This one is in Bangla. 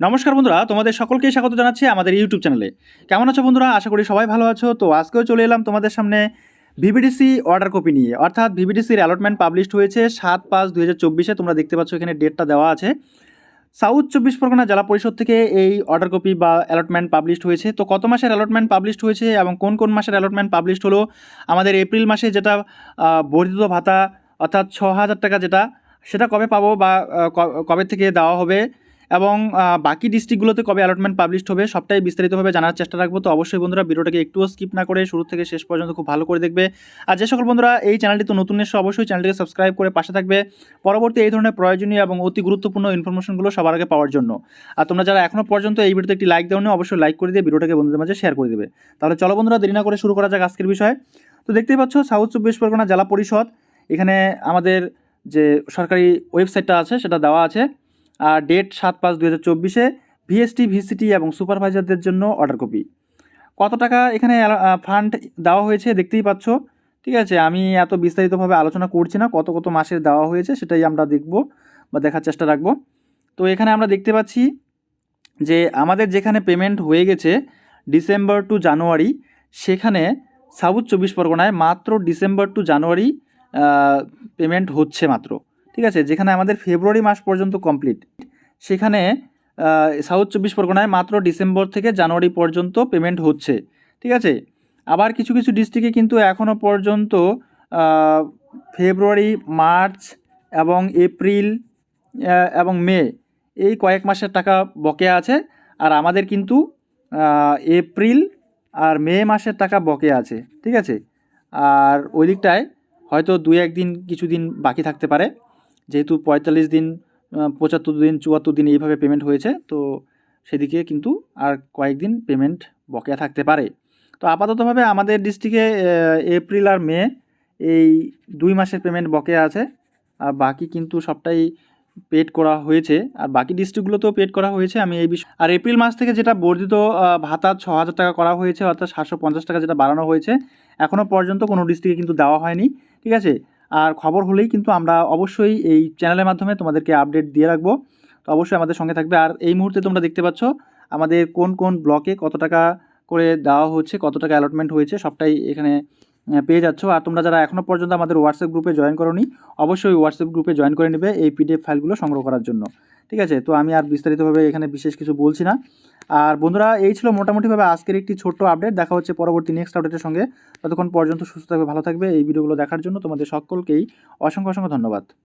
নমস্কার বন্ধুরা, তোমাদের সকলকেই স্বাগত জানাচ্ছি আমাদের ইউটিউব চ্যানেলে কেমন আছো বন্ধুরা? আশা করি সবাই ভালো আছো। তো আজকেও চলে এলাম তোমাদের সামনে ভিভিডিসি অর্ডার কপি নিয়ে। অর্থাৎ ভিভিডিসির অ্যালটমেন্ট পাবলিশড হয়েছে সাত পাঁচ দুই হাজার তোমরা দেখতে পাচ্ছ এখানে ডেটটা দেওয়া আছে। সাউথ চব্বিশ পরগনা জেলা পরিষদ থেকে এই অর্ডার কপি বা অ্যালটমেন্ট পাবলিশড হয়েছে। তো কত মাসের অ্যালটমেন্ট পাবলিশড হয়েছে এবং কোন কোন মাসের অ্যালটমেন্ট পাবলিশড হলো? আমাদের এপ্রিল মাসে যেটা বর্ধিত ভাতা, অর্থাৎ ছ হাজার টাকা যেটা, সেটা কবে পাবো বা কবে থেকে দেওয়া হবে? এবং বাকি ডিস্ট্রিক্টগুলোতে কবে অ্যালটমেন্ট পাবলিশড হবে সবটাই বিস্তারিতভাবে জানার চেষ্টা রাখব। তো অবশ্যই বন্ধুরা ভিডিওটাকে একটুও স্কিপ না করে শুরু থেকে শেষ পর্যন্ত খুব ভালো করে দেখবে। আর যে সকল বন্ধুরা এই চ্যানেলটি তো নতুন এসে অবশ্যই চ্যানেলটিকে সাবস্ক্রাইব করে পাশে থাকবে। পরবর্তী এই ধরনের প্রয়োজনীয় এবং অতি গুরুত্বপূর্ণ ইনফরমেশনগুলো সবার আগে পাওয়ার জন্য। আর তোমরা যারা এখনও পর্যন্ত এই ভিডিওতে একটি লাইক দেওনি, অবশ্যই লাইক করে দিয়ে ভিডিওটাকে বন্ধুদের মাঝে শেয়ার করে দেবে। তাহলে চলো বন্ধুরা দেরি না করে শুরু করা যাক আজকের বিষয়। তো দেখতেই পাচ্ছ সাউথ চব্বিশ পরগনা জেলা পরিষদ, এখানে আমাদের যে সরকারি ওয়েবসাইটটা আছে, সেটা দেওয়া আছে। ডেট সাত পাঁচ দু হাজার চব্বিশে ভিএসটি ভিসিটি এবং সুপারভাইজারদের জন্য অর্ডার কপি কত টাকা এখানে ফান্ড দেওয়া হয়েছে দেখতেই পাচ্ছ। ঠিক আছে, আমি এত বিস্তারিতভাবে আলোচনা করছি না, কত কত মাসের দেওয়া হয়েছে সেটাই আমরা দেখব বা দেখার চেষ্টা রাখব। তো এখানে আমরা দেখতে পাচ্ছি যে আমাদের যেখানে পেমেন্ট হয়ে গেছে ডিসেম্বর টু জানুয়ারি সেখানে সাউথ চব্বিশ পরগনায় মাত্র ডিসেম্বর টু জানুয়ারি পেমেন্ট হচ্ছে মাত্র। ঠিক আছে, যেখানে আমাদের ফেব্রুয়ারি মাস পর্যন্ত কমপ্লিট সেখানে সাউথ চব্বিশ পরগনায় মাত্র ডিসেম্বর থেকে জানুয়ারি পর্যন্ত পেমেন্ট হচ্ছে, ঠিক আছে? আবার কিছু কিছু ডিস্ট্রিক্টে কিন্তু এখনও পর্যন্ত ফেব্রুয়ারি, মার্চ এবং এপ্রিল এবং মে এই কয়েক মাসের টাকা বকেয়া আছে, আর আমাদের কিন্তু এপ্রিল আর মে মাসের টাকা বকেয়া আছে, ঠিক আছে? আর ওই দিকটায় হয়তো দু একদিন কিছুদিন বাকি থাকতে পারে। যেহেতু পঁয়তাল্লিশ দিন পঁচাত্তর দিন, চুয়াত্তর দিন এইভাবে পেমেন্ট হয়েছে, তো সেদিকে কিন্তু আর কয়েকদিন পেমেন্ট বকেয়া থাকতে পারে। তো আপাততভাবে আমাদের ডিস্ট্রিক্টে এপ্রিল আর মে এই দুই মাসের পেমেন্ট বকেয়া আছে, আর বাকি কিন্তু সবটাই পেড করা হয়েছে, আর বাকি ডিস্ট্রিক্টগুলোতেও পেড করা হয়েছে। আমি এই বিষয়, আর এপ্রিল মাস থেকে যেটা বর্ধিত ভাতা ছ হাজার টাকা করা হয়েছে, অর্থাৎ সাতশো পঞ্চাশ টাকা যেটা বাড়ানো হয়েছে এখনও পর্যন্ত কোনো ডিস্ট্রিক্টে কিন্তু দেওয়া হয়নি, ঠিক আছে? আর খবর হলেই কিন্তু আমরা অবশ্যই এই চ্যানেলের মাধ্যমে তোমাদেরকে আপডেট দিয়ে রাখব। তো অবশ্যই আমাদের সঙ্গে থাকবে। আর এই মুহূর্তে তোমরা দেখতে পাচ্ছ, আমাদের কোন কোন ব্লকে কত টাকা করে দেওয়া হচ্ছে, কত টাকা অ্যালটমেন্ট হয়েছে, সবটাই এখানে পেয়ে যাচ্ছ। আর তোমরা যারা এখনও পর্যন্ত আমাদের হোয়াটসঅ্যাপ গ্রুপে জয়েন করোনি, অবশ্যই হোয়াটসঅ্যাপ গ্রুপে জয়েন করে নেবে এই পিডিএফ ফাইলগুলো সংগ্রহ করার জন্য। ঠিক আছে? তো আমি আর বিস্তারিতভাবে এখানে বিশেষ কিছু বলছি না। আর বন্ধুরা, এই ছিল মোটামুটিভাবে আজকের একটি ছোট্ট আপডেট দেখা হচ্ছে পরবর্তী নেক্সট আপডেটের সঙ্গে। ততক্ষণ পর্যন্ত সুস্থ থাকবে, ভালো থাকবে এই ভিডিওগুলো দেখার জন্য তোমাদের সকলকেই অসংখ্য অসংখ্য ধন্যবাদ।